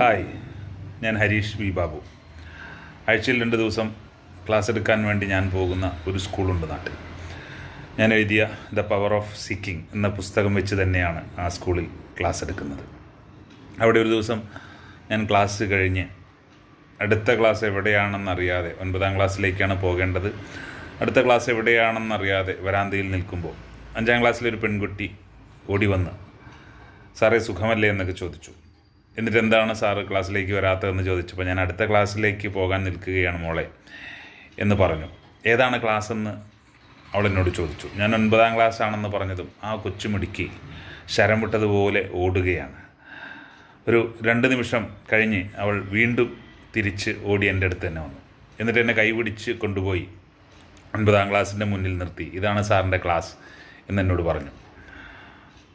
Hi ഞാൻ Harish V Babu. ആഴ്ചയിൽ രണ്ട് ദിവസം ക്ലാസ് എടുക്കാൻ വേണ്ടി ഞാൻ പോകുന്ന ഒരു സ്കൂളുണ്ട് നാട്ടിൽ. ഞാൻ എഴുതിയ ദ പവർ ഓഫ് സീക്കിംഗ് എന്ന പുസ്തകം വെച്ച് തന്നെയാണ് ആ സ്കൂളിൽ ക്ലാസ് എടുക്കുന്നത്. അവിടെ ഒരു ദിവസം ഞാൻ ക്ലാസ് കഴിഞ്ഞ് അടുത്ത ക്ലാസ് എവിടെയാണെന്നറിയാതെ ഒൻപതാം ക്ലാസ്സിലേക്കാണ് പോകേണ്ടത്. അടുത്ത ക്ലാസ് എവിടെയാണെന്നറിയാതെ വരാന്തയിൽ നിൽക്കുമ്പോൾ അഞ്ചാം ക്ലാസ്സിലൊരു പെൺകുട്ടി ഓടി വന്ന് സാറേ സുഖമല്ലേ? എന്നൊക്കെ ചോദിച്ചു. എന്നിട്ട് എന്താണ് സാറ് ക്ലാസ്സിലേക്ക് വരാത്തതെന്ന് ചോദിച്ചപ്പോൾ ഞാൻ അടുത്ത ക്ലാസ്സിലേക്ക് പോകാൻ നിൽക്കുകയാണ് മോളെ എന്ന് പറഞ്ഞു. ഏതാണ് ക്ലാസ് എന്ന് അവൾ എന്നോട് ചോദിച്ചു. ഞാൻ ഒൻപതാം ക്ലാസ് ആണെന്ന് പറഞ്ഞതും ആ കൊച്ചുമിടുക്കി ശരം വിട്ടതുപോലെ ഓടുകയാണ്. ഒരു രണ്ട് നിമിഷം കഴിഞ്ഞ് അവൾ വീണ്ടും തിരിച്ച് ഓടി എന്റെ അടുത്ത് തന്നെ വന്നു. എന്നിട്ട് എന്നെ കൈപിടിച്ച് കൊണ്ടുപോയി ഒൻപതാം ക്ലാസ്സിന്റെ മുന്നിൽ നിർത്തി. ഇതാണ് സാറിന്റെ ക്ലാസ് എന്നെന്നോട് പറഞ്ഞു.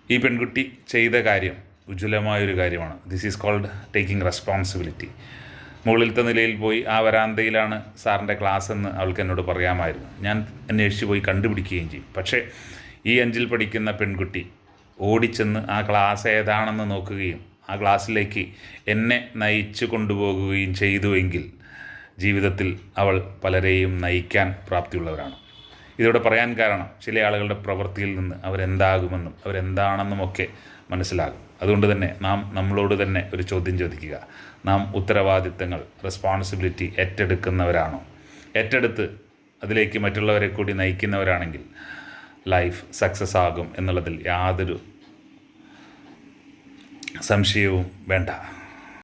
ഈ പെൺകുട്ടി ചെയ്ത കാര്യം ഉജ്ജ്വലമായൊരു കാര്യമാണ്. This is called taking responsibility മുകളിലത്തെ നിലയിൽ പോയി ആ വരാന്തയിലാണ് സാറിന്റെ ക്ലാസ് എന്ന് അവൾക്ക് എന്നോട് പറയാമായിരുന്നു. ഞാൻ അന്വേഷിച്ച് പോയി കണ്ടുപിടിക്കുകയും ചെയ്യും. പക്ഷേ ഈ അഞ്ചിൽ പഠിക്കുന്ന പെൺകുട്ടി ഓടിച്ചെന്ന് ആ ക്ലാസ് ഏതാണെന്ന് നോക്കുകയും ആ ക്ലാസ്സിലേക്ക് എന്നെ നയിച്ചു കൊണ്ടുപോകുകയും ചെയ്തുവെങ്കിൽ ജീവിതത്തിൽ അവൾ പലരെയും നയിക്കാൻ പ്രാപ്തിയുള്ളവരാണ്. ഇതിവിടെ പറയാൻ കാരണം ചില ആളുകളുടെ പ്രവൃത്തിയിൽ നിന്ന് അവരെന്താകുമെന്നും അവരെന്താണെന്നും ഒക്കെ മനസ്സിലാകും. അതുകൊണ്ട് തന്നെ നാം നമ്മളോട് തന്നെ ഒരു ചോദ്യം ചോദിക്കുക. നാം ഉത്തരവാദിത്തങ്ങൾ റെസ്പോൺസിബിലിറ്റി ഏറ്റെടുക്കുന്നവരാണോ? ഏറ്റെടുത്ത് അതിലേക്ക് മറ്റുള്ളവരെ കൂടി നയിക്കുന്നവരാണെങ്കിൽ ലൈഫ് സക്സസ് ആകും എന്നുള്ളതിൽ യാതൊരു സംശയവും വേണ്ട.